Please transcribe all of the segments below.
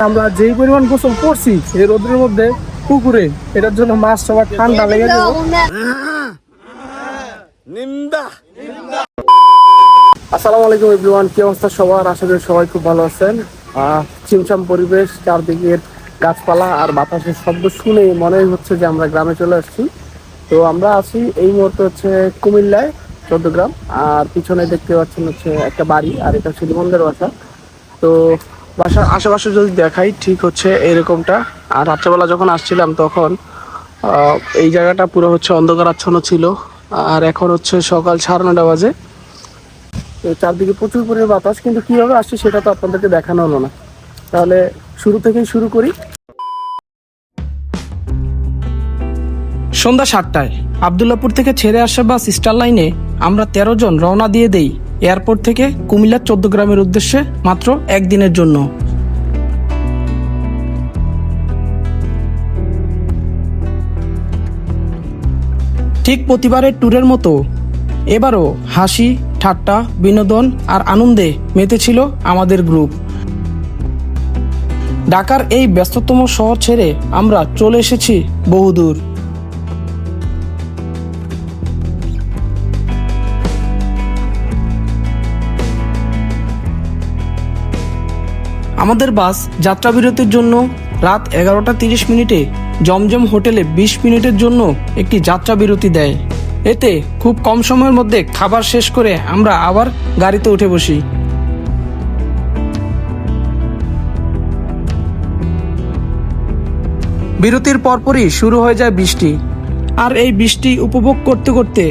আমরা যেই পরিমাণ গোসল করছি এই রোদের মধ্যে পুকুরে এটার জন্য মাছ সবার ঠান্ডা লেগে যাবে। আসসালামু আলাইকুম এভরিওয়ান কি অবস্থা সবার? আশা করি সবাই খুব ভালো আছেন। আহ, চিমচাম পরিবেশ চারদিকের গাছপালা আর বাতাসের শব্দ শুনে মনে হচ্ছে যে আমরা গ্রামে চলে আসছি। তো আমরা আছি এই মুহূর্তে হচ্ছে কুমিল্লায়। চৌদ্দগ্রাম আর পিছনে দেখতে পাচ্ছেন হচ্ছে একটা বাড়ি, আর এটা হচ্ছে লিমন্দের বাসা। তো বাসার আশেপাশে যদি দেখাই, ঠিক হচ্ছে এরকমটা। আর রাত্রেবেলা যখন আসছিলাম তখন এই জায়গাটা পুরো হচ্ছে অন্ধকারাচ্ছন্ন ছিল। আর এখন হচ্ছে সকাল সাড়ে নটা বাজে। তো চারদিকে প্রচুর পরিমাণে বাতাস, কিন্তু কীভাবে আসছে সেটা তো আপনাদেরকে দেখানো হলো না। তাহলে শুরু থেকেই শুরু করি। সন্ধ্যা সাতটায় আবদুল্লাপুর থেকে ছেড়ে আসা বাস স্টার লাইনে আমরা তেরো জন রওনা দিয়ে দেই এয়ারপোর্ট থেকে কুমিল্লার চোদ্দ গ্রামের উদ্দেশ্যে মাত্র একদিনের জন্য। ঠিক প্রতিবারের ট্যুরের মতো এবারও হাসি, ঠাট্টা, বিনোদন আর আনন্দে মেতেছিল আমাদের গ্রুপ। ঢাকার এই ব্যস্ততম শহর ছেড়ে আমরা চলে এসেছি বহুদূর। আমাদের বাস যাত্রাবিরতির জন্য রাত এগারোটা তিরিশ মিনিটে জমজম হোটেলে বিশ মিনিটের জন্য একটি যাত্রা বিরতি দেয়। এতে খুব কম সময়ের মধ্যে খাবার শেষ করে আমরা আবার গাড়িতে উঠে বসি। বিরতির পরপরই শুরু হয়ে যায় বৃষ্টি। আর এই বৃষ্টি উপভোগ করতে করতে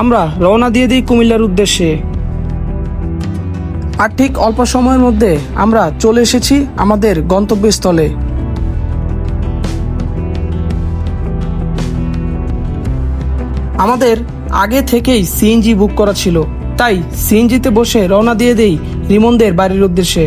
আমরা রওনা দিয়ে দিই কুমিল্লার উদ্দেশ্যে। আর ঠিক অল্প সময়ের মধ্যে আমরা চলে এসেছি আমাদের গন্তব্যস্থলে। আমাদের আগে থেকেই সিএনজি বুক করা ছিল, তাই সিএনজিতে বসে রওনা দিয়ে দেই রিমনদের বাড়ির উদ্দেশ্যে।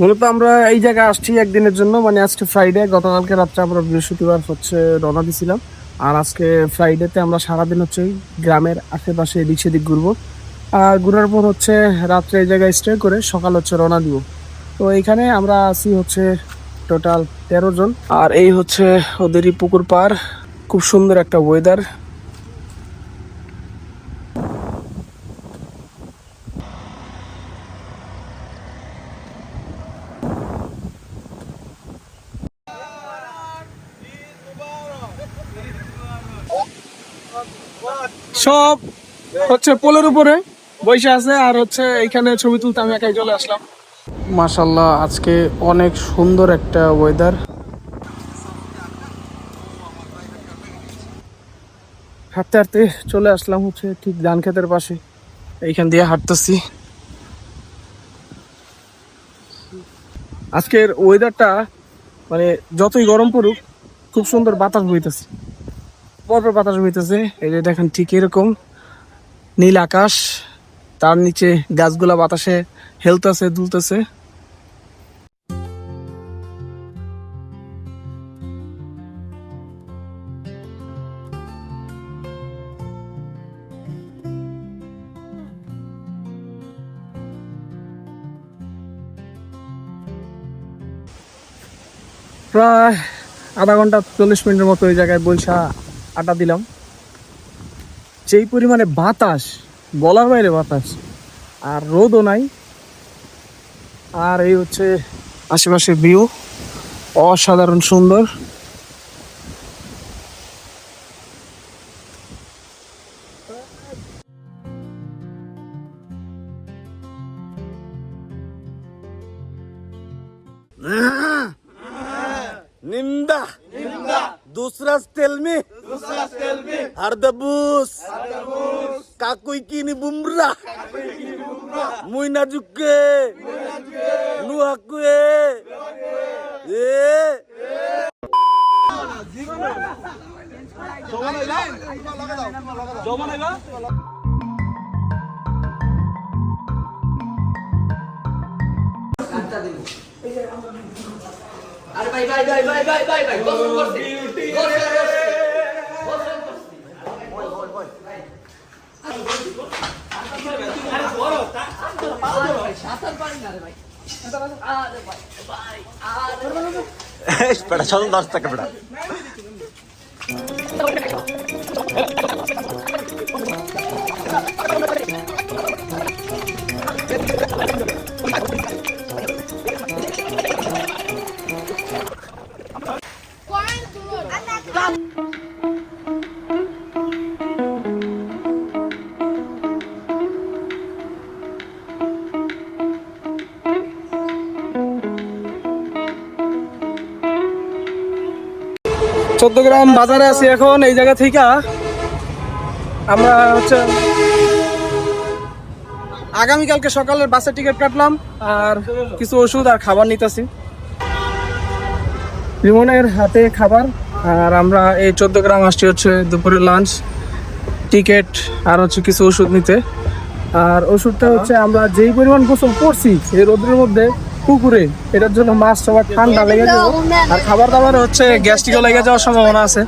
মূলত আমরা এই জায়গায় আসছি একদিনের জন্য মানে আজকে ফ্রাইডে গতকালকে রাত্রে আমরা বৃহস্পতিবার হচ্ছে রওনা দিছিলাম। আর আজকে ফ্রাইডেতে আমরা সারাদিন হচ্ছে গ্রামের আশেপাশে এদিক সেদিক ঘুরবো। আর ঘুরার পর হচ্ছে রাত্রে এই জায়গায় স্টে করে সকাল হচ্ছে রওনা দিব। তো এইখানে আমরা আছি হচ্ছে টোটাল তেরো জন। আর এই হচ্ছে ওদেরই পুকুর পার খুব সুন্দর একটা ওয়েদার সব হচ্ছে পোলের উপরে বসে আছে আর হচ্ছে এখানে ছবি তুলতে আমি একাই চলে আসলাম। মাশাল্লাহ আজকে অনেক সুন্দর একটা ওয়েদার হাঁটতে হাঁটতে চলে আসলাম হচ্ছে ঠিক ধান ক্ষেতের পাশে। এইখান দিয়ে হাঁটতেছি। আজকের ওয়েদারটা মানে যতই গরম পড়ুক, খুব সুন্দর বাতাস বইতেছে। পরপর বাতাস বইতেছে। যে দেখেন ঠিক এরকম নীল আকাশ, তার নিচে গাছগুলা বাতাসে হেলতেছে, দুলতেছে। প্রায় আধা ঘণ্টা চল্লিশ মিনিটের মতো ওই জায়গায় বৈশা আটা দিলাম। সেই পরিমাণে বাতাস বলার বাইরে বাতাস, আর রোদও নাই। আর এই হচ্ছে আশেপাশে ভিউ অসাধারণ সুন্দর। Ardabus. Kakui kini bumrah. Muina juke. Nuakue. Eh. আরে ভাই ভাই ভাই ভাই ভাই ভাই ভাই করছি সাঁতার পারি না রে ভাই আরে চোদ্দ গ্রাম বাজারে আছি এখন, এই জায়গা থেকে আমরা হচ্ছে আগামীকালকে সকালের বাসের টিকিট কাটলাম আর কিছু ওষুধ আর খাবার নিতেছি। রিমনের হাতে খাবার, আর আমরা এই চোদ্দ গ্রাম আসছি হচ্ছে দুপুরের লাঞ্চ টিকিট আর হচ্ছে কিছু ওষুধ নিতে। আর ওষুধটা হচ্ছে আমরা যেই পরিমাণ গোসল করছি, এই রোদ্রের মধ্যে পুকুরে, এটার জন্য মাছ সবার ঠান্ডা লেগে যাবে। আর খাবার দাবার হচ্ছে গ্যাস্ট্রিকও লেগে যাওয়ার সম্ভাবনা আছে।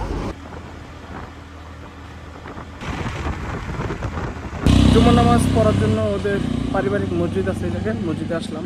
জুমার নামাজ পড়ার জন্য ওদের পারিবারিক মসজিদ আছে, দেখেন, মসজিদে আসলাম।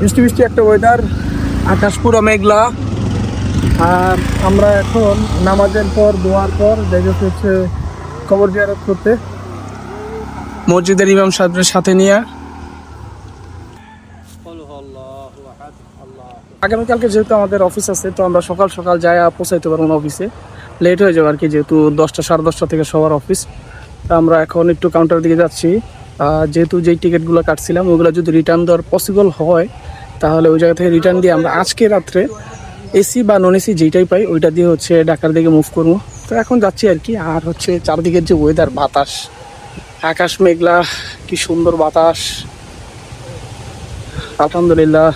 বৃষ্টি বৃষ্টি একটা ওয়েদার আকাশ পুরো মেঘলা। আর আমরা এখন নামাজের পর, দোয়ার পর দেখেছি হচ্ছে কবর জিয়ারত করতে। মসজিদের ইমাম সাহেবের সাথে নিয়ে। আগামীকালকে যেহেতু আমাদের অফিস আছে, তো আমরা সকাল সকাল যাই পৌঁছাইতে পারব না অফিসে লেট হয়ে যাবে আর কি, যেহেতু দশটা, সাড়ে দশটা থেকে সবার অফিস আমরা এখন একটু কাউন্টার দিকে যাচ্ছি। যেহেতু যেই টিকিটগুলো কাটছিলাম, ওগুলো যদি রিটার্ন দেওয়ার পসিবল হয়, তাহলে ওই জায়গা থেকে রিটার্ন দিয়ে আমরা আজকে রাত্রে এসি বা নন এসি যেইটাই পাই, ওইটা দিয়ে হচ্ছে ঢাকার দিকে মুভ করব। তো এখন যাচ্ছি আর কি, আর হচ্ছে চারদিকের যে ওয়েদার বাতাস, আকাশ মেঘলা, কি সুন্দর বাতাস। আলহামদুলিল্লাহ।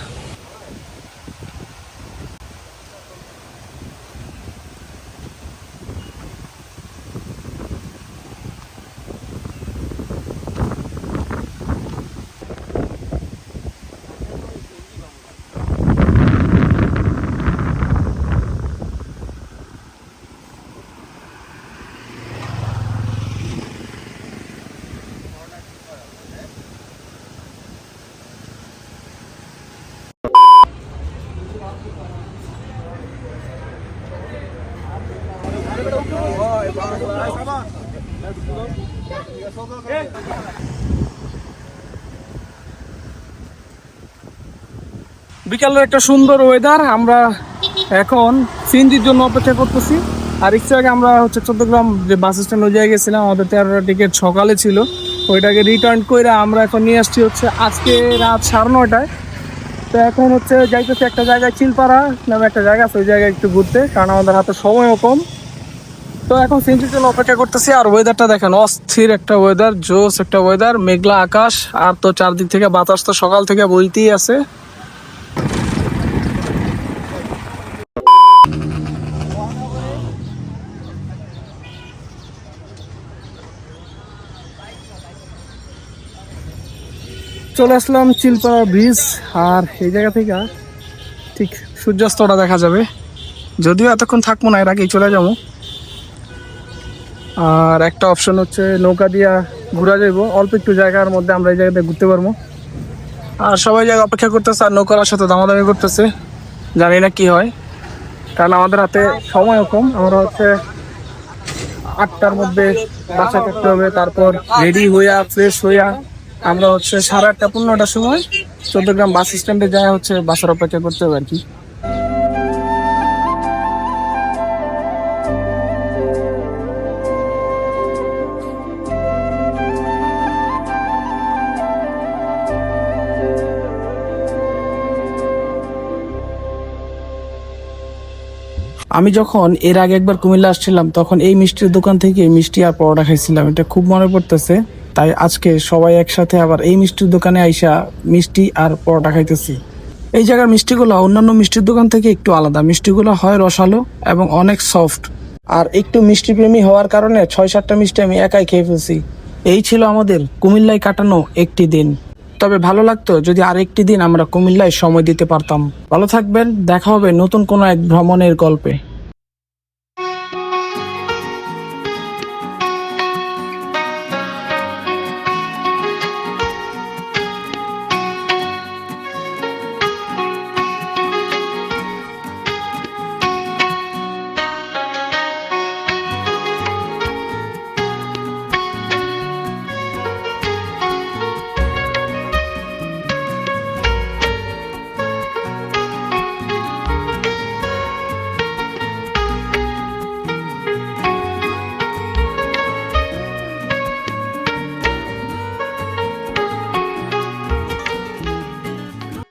বিকালের একটা সুন্দর ওয়েদার আমরা এখন সিএনজির জন্য অপেক্ষা করতেছি। আর একটু আগে আমরা হচ্ছে চট্টগ্রাম যে বাস স্ট্যান্ড ওই জায়গায় গেছিলাম, আমাদের তেরোটা টিকিট সকালে ছিল। ওইটাকে রিটার্ন করে আমরা এখন নিয়ে আসছি হচ্ছে আজকে রাত সাড়ে নয়টায়। তো এখন হচ্ছে যাইতেছি একটা জায়গায় চিলপাড়া নামে একটা জায়গা আছে, ওই জায়গায় একটু ঘুরতে, কারণ আমাদের হাতে সময়ও কম। তো এখন সিএনজির জন্য অপেক্ষা করতেছি আর ওয়েদারটা দেখেন, অস্থির একটা ওয়েদার জোস একটা ওয়েদার মেঘলা আকাশ, আর তো চারদিক থেকে বাতাস তো সকাল থেকে বইতেই আছে। চলে আসলাম চিলপাড়া ব্রিজ আর এই জায়গা থেকে ঠিক সূর্যাস্তটা দেখা যাবে। যদিও এতক্ষণ থাকব না, এর আগেই চলে যাব। আর একটা অপশন হচ্ছে নৌকা দিয়া ঘোরা যাইব। অল্প একটু জায়গার মধ্যে আমরা এই জায়গাতে ঘুরতে পারব। আর সবাই জায়গা অপেক্ষা করতেছে আর নৌকার সাথে দামাদামি করতেছে। জানি না কি হয়। কারণ আমাদের হাতে সময়ও কম। আমরা হচ্ছে আটটার মধ্যে বাসা থাকতে হবে। তারপর রেডি হইয়া ফ্রেশ হইয়া আমরা হচ্ছে সাড়ে আটটা, পনেরোটার সময় চৌদ্দগ্রাম বাস স্ট্যান্ডে যাওয়া হচ্ছে বাসের অপেক্ষা করতে হবে আর কি। আমি যখন এর আগে একবার কুমিল্লা আসছিলাম, তখন এই মিষ্টির দোকান থেকে মিষ্টি আর পরোটা খাইছিলাম। এটা খুব মনে পড়তেছে। তাই আজকে সবাই একসাথে আবার এই মিষ্টির দোকানে আইসা মিষ্টি আর পরোটা খাইতেছি। এই জায়গার মিষ্টিগুলো অন্যান্য মিষ্টির দোকান থেকে একটু আলাদা। মিষ্টিগুলো হয় রসালো এবং অনেক সফট। আর একটু মিষ্টি প্রেমী হওয়ার কারণে ছয় সাতটা মিষ্টি আমি একাই খেয়ে ফেলছি। এই ছিল আমাদের কুমিল্লায় কাটানো একটি দিন। তবে ভালো লাগতো যদি আরেকটি দিন আমরা কুমিল্লায় সময় দিতে পারতাম। ভালো থাকবেন, দেখা হবে নতুন কোনো এক ভ্রমণের গল্পে।